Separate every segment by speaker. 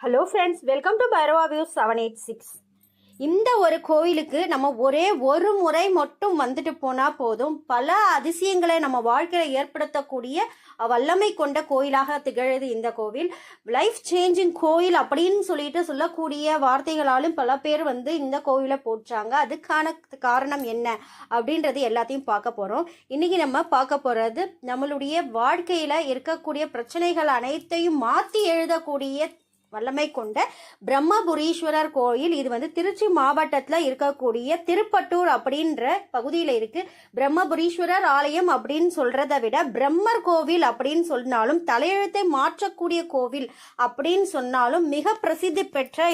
Speaker 1: Hello friends welcome to Bhairava view seven eight six இந்த ஒரு கோயிலுக்கு நம்ம ஒரே ஒரு முறை மட்டும் வந்துட்டு போனால் போதும். பல அதிசயங்களை நம்ம வாழ்க்கையில் ஏற்படுத்தக்கூடிய வல்லமை கொண்ட கோயிலாக திகழுது இந்த கோவில். லைஃப் சேஞ்சிங் கோயில் அப்படின்னு சொல்லிட்டு சொல்லக்கூடிய வார்த்தைகளாலும் பல பேர் வந்து இந்த கோவிலை போற்றாங்க. அதுக்கான காரணம் என்ன அப்படின்றது எல்லாத்தையும் பார்க்க போகிறோம் இன்னைக்கு நம்ம பார்க்க போகிறது நம்மளுடைய வாழ்க்கையில் இருக்கக்கூடிய பிரச்சனைகள் அனைத்தையும் மாற்றி எழுதக்கூடிய வல்லமை கொண்ட பிரம்மபுரீஸ்வரர் கோயில். இது வந்து திருச்சி மாவட்டத்தில் இருக்கக்கூடிய திருப்பட்டூர் அப்படின்ற பகுதியில் இருக்கு. பிரம்மபுரீஸ்வரர் ஆலயம் அப்படின்னு சொல்றதை விட பிரம்மர் கோவில் அப்படின்னு சொன்னாலும் தலையெழுத்தை மாற்றக்கூடிய கோவில் அப்படின்னு சொன்னாலும் மிக பிரசித்தி பெற்ற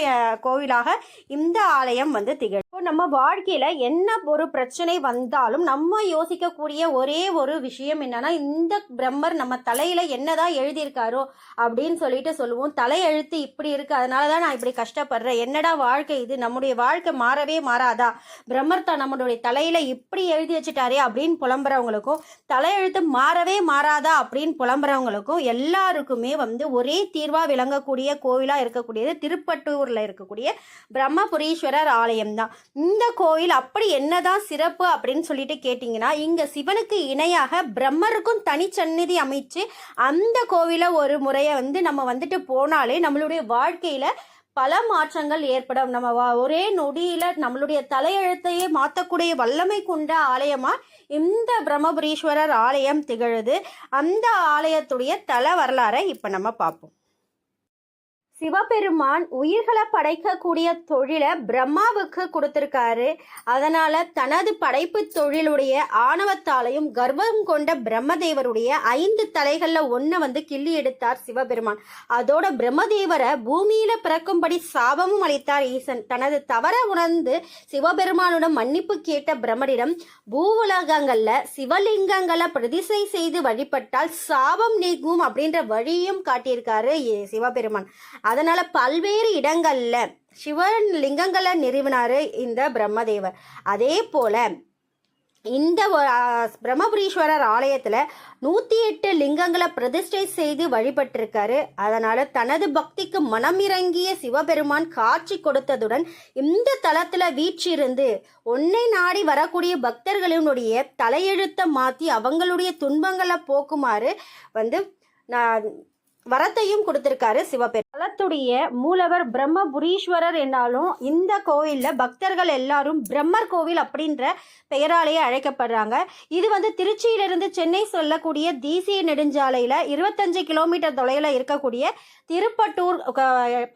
Speaker 1: கோவிலாக இந்த ஆலயம் வந்து திகழும். இப்போ நம்ம வாழ்க்கையில் என்ன ஒரு பிரச்சனை வந்தாலும் நம்ம யோசிக்கக்கூடிய ஒரே ஒரு விஷயம் என்னன்னா இந்த பிரம்மர் நம்ம தலையில் என்னதான் எழுதியிருக்காரோ அப்படின்னு சொல்லிட்டு சொல்லுவோம். தலையெழுத்து இப்படி இருக்குது அதனால தான் நான் இப்படி கஷ்டப்படுறேன். என்னடா வாழ்க்கை இது? நம்முடைய வாழ்க்கை மாறவே மாறாதா? பிரம்மர்த்தா நம்மளுடைய தலையில் இப்படி எழுதி வச்சுட்டாரே அப்படின்னு புலம்புறவங்களுக்கும் தலையெழுத்து மாறவே மாறாதா அப்படின்னு புலம்புறவங்களுக்கும் எல்லாருக்குமே வந்து ஒரே தீர்வாக விளங்கக்கூடிய கோவிலாக இருக்கக்கூடியது திருப்பட்டூரில் இருக்கக்கூடிய பிரம்மபுரீஸ்வரர் ஆலயம் தான். இந்த கோயில் அப்படி என்னதான் சிறப்பு அப்படின்னு சொல்லிட்டு கேட்டிங்கன்னா இங்கே சிவனுக்கு இணையாக பிரம்மருக்கும் தனிச்சந்நிதி அமைச்சு அந்த கோவிலை ஒரு முறையை வந்து நம்ம வந்துட்டு போனாலே நம்மளுடைய வாழ்க்கையில பல மாற்றங்கள் ஏற்படும். நம்ம வா- ஒரே நொடியில நம்மளுடைய தலையெழுத்தையே மாற்றக்கூடிய வல்லமை கொண்ட ஆலயமா இந்த பிரம்மபுரீஸ்வரர் ஆலயம் திகழுது. அந்த ஆலயத்துடைய தல வரலாறை இப்ப நம்ம பார்ப்போம். சிவபெருமான் உயிர்களை படைக்கக்கூடிய தொழிலை பிரம்மாவுக்கு கொடுத்துருக்காரு. அதனால் தனது படைப்பு தொழிலுடைய ஆணவத்தாலையும் கர்வம் கொண்ட பிரம்மதேவருடைய ஐந்து தலைகளில் ஒன்று வந்து கிள்ளி எடுத்தார் சிவபெருமான். அதோட பிரம்மதேவரை பூமியில் பிறக்கும்படி சாபமும் அளித்தார் ஈசன். தனது தவற உணர்ந்து சிவபெருமானுடன் மன்னிப்பு கேட்ட பிரம்மரிடம் பூவுலகங்களில் சிவலிங்கங்களை பிரதிசை செய்து வழிபட்டால் சாபம் நீங்கும் அப்படின்ற வழியும் காட்டியிருக்காரு சிவபெருமான். அதனால் பல்வேறு இடங்களில் சிவன் லிங்கங்களை நிறுவினார் இந்த பிரம்மதேவர். அதே போல் இந்த பிரம்மபுரீஸ்வரர் ஆலயத்தில் நூற்றி எட்டு லிங்கங்களை பிரதிஷ்டை செய்து வழிபட்டிருக்காரு. அதனால் தனது பக்திக்கு மனமிறங்கிய சிவபெருமான் காட்சி கொடுத்ததுடன் இந்த தளத்தில் வீற்றிருந்து ஒன்னை நாடி வரக்கூடிய பக்தர்களினுடைய தலையெழுத்தை மாற்றி அவங்களுடைய துன்பங்களை போக்குமாறு வந்து நான் வரத்தையும் கொடுத்திருக்காரு சிவபெரு. தலத்துடைய மூலவர் பிரம்மபுரீஸ்வரர் என்றாலும் இந்த கோவிலில் பக்தர்கள் எல்லாரும் பிரம்மர் கோவில் அப்படின்ற பெயராலேயே அழைக்கப்படுறாங்க. இது வந்து திருச்சியிலிருந்து சென்னை சொல்லக்கூடிய தேசிய நெடுஞ்சாலையில் இருபத்தஞ்சு கிலோமீட்டர் தொலைவில் இருக்கக்கூடிய திருப்பட்டூர்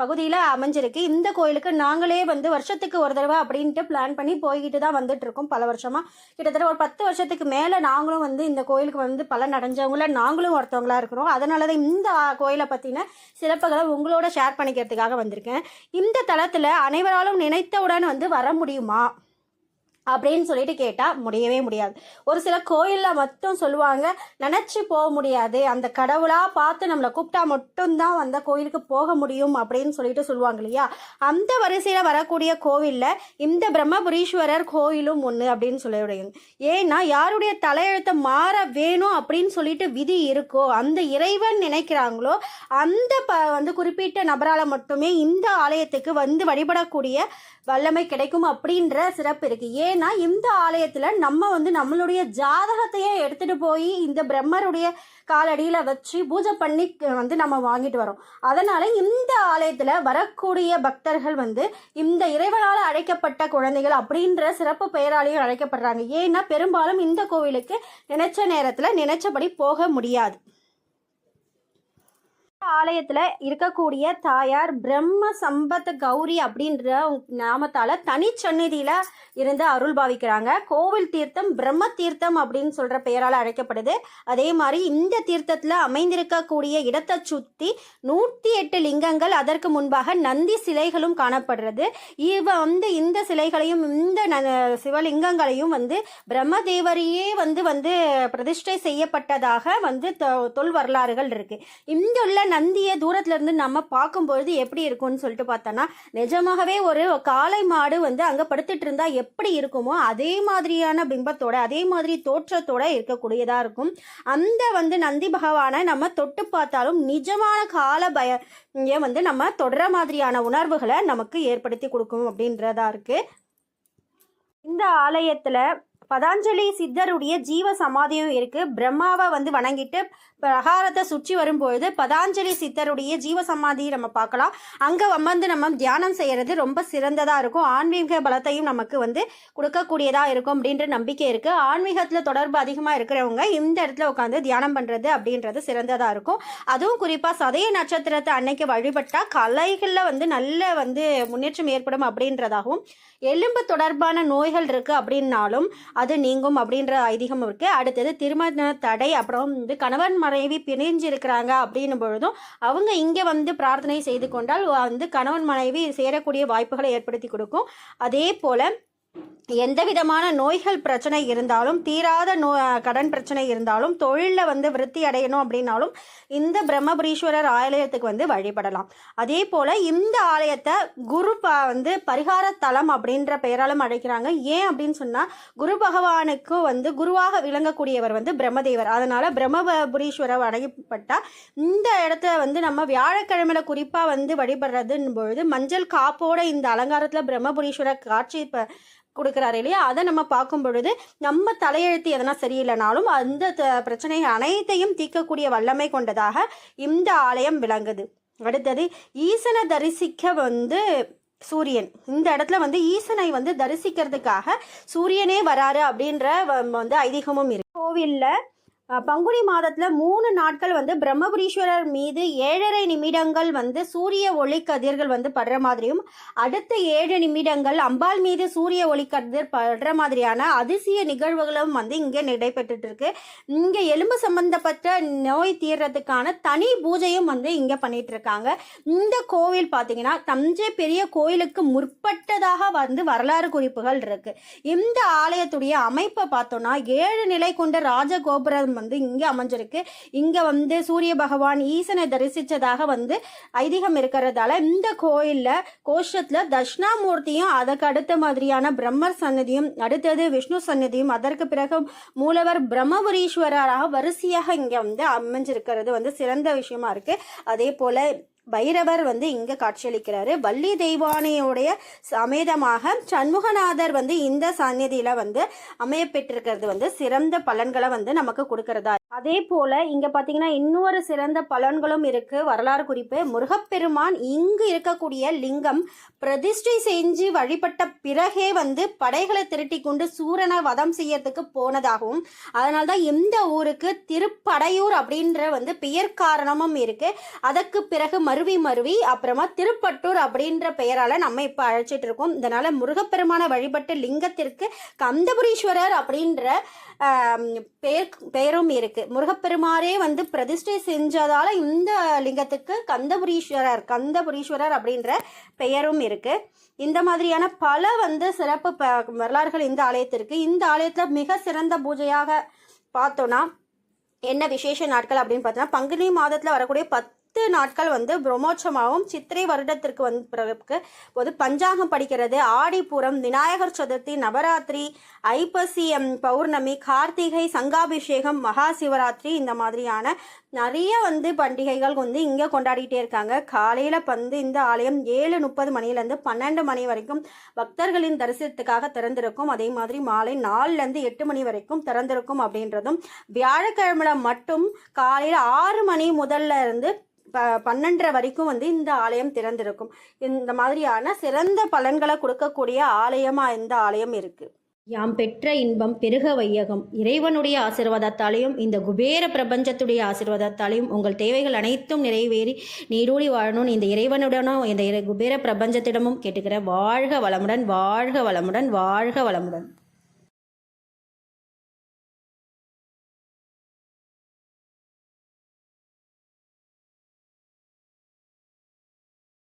Speaker 1: பகுதியில் அமைஞ்சிருக்கு. இந்த கோயிலுக்கு நாங்களே வந்து வருஷத்துக்கு ஒரு தடவை அப்படின்ட்டு பிளான் பண்ணி போய்கிட்டு தான் வந்துட்டு இருக்கோம் பல வருஷமா. கிட்டத்தட்ட ஒரு பத்து வருஷத்துக்கு மேலே நாங்களும் வந்து இந்த கோயிலுக்கு வந்து பலன் நடைஞ்சவங்கள நாங்களும் ஒருத்தவங்களா இருக்கிறோம். அதனால தான் இந்த கோயிலை பற்றின சிறப்புகளை உங்களோட ஷேர் பண்ணிக்கிறதுக்காக வந்திருக்கேன். இந்த தளத்தில் அனைவராலும் நினைத்தவுடன் வந்து வர முடியுமா? அப்படின்னு சொல்லிட்டு கேட்டால் முடியவே முடியாது. ஒரு சில கோயிலில் மட்டும் சொல்லுவாங்க நினச்சி போக முடியாது. அந்த கடவுளாக பார்த்து நம்மளை கூப்பிட்டா மட்டும்தான் அந்த கோயிலுக்கு போக முடியும் அப்படின்னு சொல்லிட்டு சொல்லுவாங்க இல்லையா? அந்த வரிசையில் வரக்கூடிய கோவிலில் இந்த பிரம்மபுரீஸ்வரர் கோயிலும் ஒன்று அப்படின்னு சொல்லிவிடுங்க. ஏன்னா யாருடைய தலையெழுத்தை மாற வேணும் அப்படின்னு சொல்லிட்டு விதி இருக்கோ அந்த இறைவன் நினைக்கிறாங்களோ அந்த ப வந்து குறிப்பிட்ட நபரால் மட்டுமே இந்த ஆலயத்துக்கு வந்து வழிபடக்கூடிய வல்லமை கிடைக்கும் அப்படின்ற சிறப்பு இருக்குது ஏன் ஏன்னா இந்த ஆலயத்துல நம்ம வந்து நம்மளுடைய ஜாதகத்தையே எடுத்துட்டு போய் இந்த பிரம்மருடைய காலடியில் வச்சு பூஜை பண்ணி வந்து நம்ம வாங்கிட்டு வரோம். அதனால இந்த ஆலயத்துல வரக்கூடிய பக்தர்கள் வந்து இந்த இறைவனால் அழைக்கப்பட்ட குழந்தைகள் அப்படின்ற சிறப்பு பெயராலையும் அழைக்கப்படுறாங்க. ஏன்னா பெரும்பாலும் இந்த கோவிலுக்கு நினைச்ச நேரத்துல நினைச்சபடி போக முடியாது. ஆலயத்தில் இருக்கக்கூடிய தாயார் பிரம்ம சம்பத் கௌரி அப்படின்ற நாமத்தால் தனிச்சந்நிதியில் இருந்து அருள் பாவிக்கிறாங்க. கோவில் தீர்த்தம் பிரம்ம தீர்த்தம் அப்படின்னு சொல்கிற பெயரால் அழைக்கப்படுது. அதே மாதிரி இந்த தீர்த்தத்தில் அமைந்திருக்கக்கூடிய இடத்தை சுற்றி நூற்றி எட்டு லிங்கங்கள் அதற்கு முன்பாக நந்தி சிலைகளும் காணப்படுறது. இவ வந்து இந்த சிலைகளையும் இந்த ந- சிவலிங்கங்களையும் வந்து பிரம்மதேவரையே வந்து வந்து பிரதிஷ்டை செய்யப்பட்டதாக வந்து தொ- தொல் வரலாறுகள் இருக்குது இங்குள்ள நந்தியை தூரத்துல இருந்து நம்ம பார்க்கும்பொழுது எப்படி இருக்கும்னு சொல்லிட்டு பார்த்தோன்னா நிஜமாகவே ஒரு காளை மாடு வந்து அங்கே படுத்துட்டு இருந்தா எப்படி இருக்குமோ அதே மாதிரியான பிம்பத்தோட அதே மாதிரி தோற்றத்தோட இருக்கக்கூடியதா இருக்கும். அந்த வந்து நந்தி பகவானை நம்ம தொட்டு பார்த்தாலும் நிஜமான கால பய இங்கே வந்து நம்ம தொடர மாதிரியான உணர்வுகளை நமக்கு ஏற்படுத்தி கொடுக்கும் அப்படின்றதா இருக்கு. இந்த ஆலயத்துல பதாஞ்சலி சித்தருடைய ஜீவ சமாதியும் இருக்குது பிரம்மாவை வந்து வணங்கிட்டு பிரகாரத்தை சுற்றி வரும்பொழுது பதாஞ்சலி சித்தருடைய ஜீவ சமாதி நம்ம பார்க்கலாம். அங்கே அமர்ந்து நம்ம தியானம் செய்கிறது ரொம்ப சிறந்ததாக இருக்கும். ஆன்மீக பலத்தையும் நமக்கு வந்து கொடுக்கக்கூடியதாக இருக்கும் அப்படின்ற நம்பிக்கை இருக்குது ஆன்மீகத்தில் தொடர்பு அதிகமாக இருக்கிறவங்க இந்த இடத்துல உட்காந்து தியானம் பண்ணுறது அப்படின்றது சிறந்ததாக இருக்கும். அதுவும் குறிப்பாக சதய நட்சத்திரத்தை அன்னைக்கு வழிபட்டால் கலைகளில் வந்து நல்ல வந்து முன்னேற்றம் ஏற்படும் அப்படின்றதாகவும் எலும்பு தொடர்பான நோய்கள் இருக்குது அப்படின்னாலும் அது நீங்கும் அப்படின்ற ஐதீகம் இருக்குது அடுத்தது திருமண தடை அப்புறம் வந்து கணவன் மனைவி பிரிஞ்சு இருக்கிறாங்க அப்படின்னும் பொழுதும் அவங்க இங்கே வந்து பிரார்த்தனை செய்து கொண்டால் வந்து கணவன் மனைவி சேரக்கூடிய வாய்ப்புகளை ஏற்படுத்தி கொடுக்கும். அதே போல் எந்த விதமான நோய்கள் பிரச்சனை இருந்தாலும் தீராத நோ கடன் பிரச்சனை இருந்தாலும் தொழிலில் வந்து விருத்தி அடையணும் அப்படின்னாலும் இந்த பிரம்மபுரீஸ்வரர் ஆலயத்துக்கு வந்து வழிபடலாம். அதே போல் இந்த ஆலயத்தை குரு ப வந்து பரிகார தலம் அப்படின்ற பெயராலும் அழைக்கிறாங்க. ஏன் அப்படின்னு சொன்னால் குரு பகவானுக்கு வந்து குருவாக விளங்கக்கூடியவர் வந்து பிரம்மதேவர். அதனால் பிரம்மபுரீஸ்வரர் வணங்கப்பட்டால் இந்த இடத்துல வந்து நம்ம வியாழக்கிழமையில் குறிப்பாக வந்து வழிபடுறதுன்னு பொழுது மஞ்சள் காப்போட இந்த அலங்காரத்தில் பிரம்மபுரீஸ்வரர் காட்சி இப்போ கொடுக்குறாரு இல்லையா? அதை நம்ம பார்க்கும் பொழுது நம்ம தலையெழுத்து எதனா சரியில்லைனாலும் அந்த த- பிரச்சனை அனைத்தையும் தீர்க்கக்கூடிய வல்லமை கொண்டதாக இந்த ஆலயம் விளங்குது. அடுத்தது ஈசனை தரிசிக்க வந்து சூரியன். இந்த இடத்துல வந்து ஈசனை வந்து தரிசிக்கிறதுக்காக சூரியனே வராரு அப்படின்ற வ- வந்து ஐதீகமும் இருக்கு. கோவில்ல பங்குனி மாதத்தில் மூணு நாட்கள் வந்து பிரம்மபுரீஸ்வரர் மீது ஏழரை நிமிடங்கள் வந்து சூரிய ஒளி கதிர்கள் வந்து படுற மாதிரியும் அடுத்த ஏழு நிமிடங்கள் அம்பாள் மீது சூரிய ஒளி கதிர் படுற மாதிரியான அதிசய நிகழ்வுகளும் வந்து இங்கே நடைபெற்றுட்டு இருக்கு இங்கே எலும்பு சம்பந்தப்பட்ட நோய் தீர்றதுக்கான தனி பூஜையும் வந்து இங்கே பண்ணிட்டு இருக்காங்க இந்த கோவில் பார்த்தீங்கன்னா தஞ்சை பெரிய கோயிலுக்கு முற்பட்டதாக வந்து வரலாறு குறிப்புகள் இருக்கு. இந்த ஆலயத்துடைய அமைப்பை பார்த்தோம்னா ஏழு நிலை கொண்ட ராஜகோபுரம் வந்து இங்கே அமைஞ்சிருக்கு. இங்கே வந்து சூரிய பகவான் ஈசனை தரிசித்ததாக வந்து ஐதீகம் இருக்கிறதால இந்த கோயிலில் கோஷத்தில் தட்சிணாமூர்த்தியும் அதற்கு அடுத்த மாதிரியான பிரம்மர் சன்னதியும் அடுத்தது விஷ்ணு சன்னதியும் அதற்கு பிறகு மூலவர் பிரம்மபுரீஸ்வரராக வரிசையாக இங்கே வந்து அமைஞ்சிருக்கிறது வந்து சிறந்த விஷயமா இருக்குது அதே போல் பைரவர் வந்து இங்க காட்சியளிக்கிறாரு. வள்ளி தெய்வானையுடைய சமேதமாக சண்முகநாதர் வந்து இந்த சந்நிதியில வந்து அமைய பெற்றிருக்கிறது வந்து சிறந்த பலன்களை வந்து நமக்கு கொடுக்கறதா. அதே போல இங்க பாத்தீங்கன்னா இன்னொரு சிறந்த பலன்களும் இருக்கு. வரலாறு குறிப்பு. முருகப்பெருமான் இங்கு இருக்கக்கூடிய லிங்கம் பிரதிஷ்டை செஞ்சு வழிபட்ட பிறகே வந்து படைகளை திரட்டி கொண்டு சூரனை வதம் செய்யறதுக்கு போனதாகவும் அதனால்தான் இந்த ஊருக்கு திருப்படையூர் அப்படின்ற வந்து பெயர் காரணமும் இருக்கு. அதற்கு பிறகு மருவி மருவி அப்புறமா திருப்பட்டூர் அப்படின்ற பெயரால் நம்ம இப்போ அழைச்சிட்டு இருக்கோம். இதனால் முருகப்பெருமான வழிபட்ட லிங்கத்திற்கு கந்தபுரீஸ்வரர் அப்படின்ற பெயர் பெயரும் இருக்குது முருகப்பெருமாரே வந்து பிரதிஷ்டை செஞ்சதால இந்த லிங்கத்துக்கு கந்தபுரீஸ்வரர் கந்தபுரீஸ்வரர் அப்படின்ற பெயரும் இருக்குது இந்த மாதிரியான பல வந்து சிறப்பு ப- வரலாறுகள் இந்த ஆலயத்திற்கு இந்த ஆலயத்தில் மிக சிறந்த பூஜையாக பார்த்தோன்னா என்ன விசேஷ நாட்கள் அப்படின்னு பார்த்தோன்னா பங்குனி மாதத்தில் வரக்கூடிய பத்து நாட்கள் வந்து பிரம்மோற்சவமாகவும் சித்திரை வருடத்திற்கு வந்து பிறகு போது பஞ்சாங்கம் படிக்கிறது. ஆடிப்பூரம் விநாயகர் சதுர்த்தி நவராத்திரி ஐப்பசி பௌர்ணமி கார்த்திகை சங்காபிஷேகம் மகா சிவராத்திரி இந்த மாதிரியான நிறைய வந்து பண்டிகைகள் வந்து இங்கே கொண்டாடிட்டே இருக்காங்க. காலையில் வந்து இந்த ஆலயம் ஏழு முப்பது மணிலேருந்து பன்னெண்டு மணி வரைக்கும் பக்தர்களின் தரிசனத்துக்காக திறந்திருக்கும். அதே மாதிரி மாலை நாலுலேருந்து எட்டு மணி வரைக்கும் திறந்திருக்கும் அப்படின்றதும் வியாழக்கிழமையில மட்டும் காலையில் ஆறு மணி முதல்ல இருந்து ப பன்னெண்டரை வரைக்கும் வந்து இந்த ஆலயம் திறந்திருக்கும். இந்த மாதிரியான சிறந்த பலன்களை கொடுக்கக்கூடிய ஆலயமாக இந்த ஆலயம் இருக்குது யாம் பெற்ற இன்பம் பெருக வையகம். இறைவனுடைய ஆசீர்வாதத்தாலையும் இந்த குபேர பிரபஞ்சத்துடைய ஆசீர்வாதத்தாலையும் உங்கள் தேவைகள் அனைத்தும் நிறைவேறி நீடூழி வாழணும் இந்த இறைவனுடனும் இந்த இறை குபேர பிரபஞ்சத்திடமும் கேட்டுக்கிற வாழ்க வளமுடன் வாழ்க வளமுடன் வாழ்க வளமுடன்.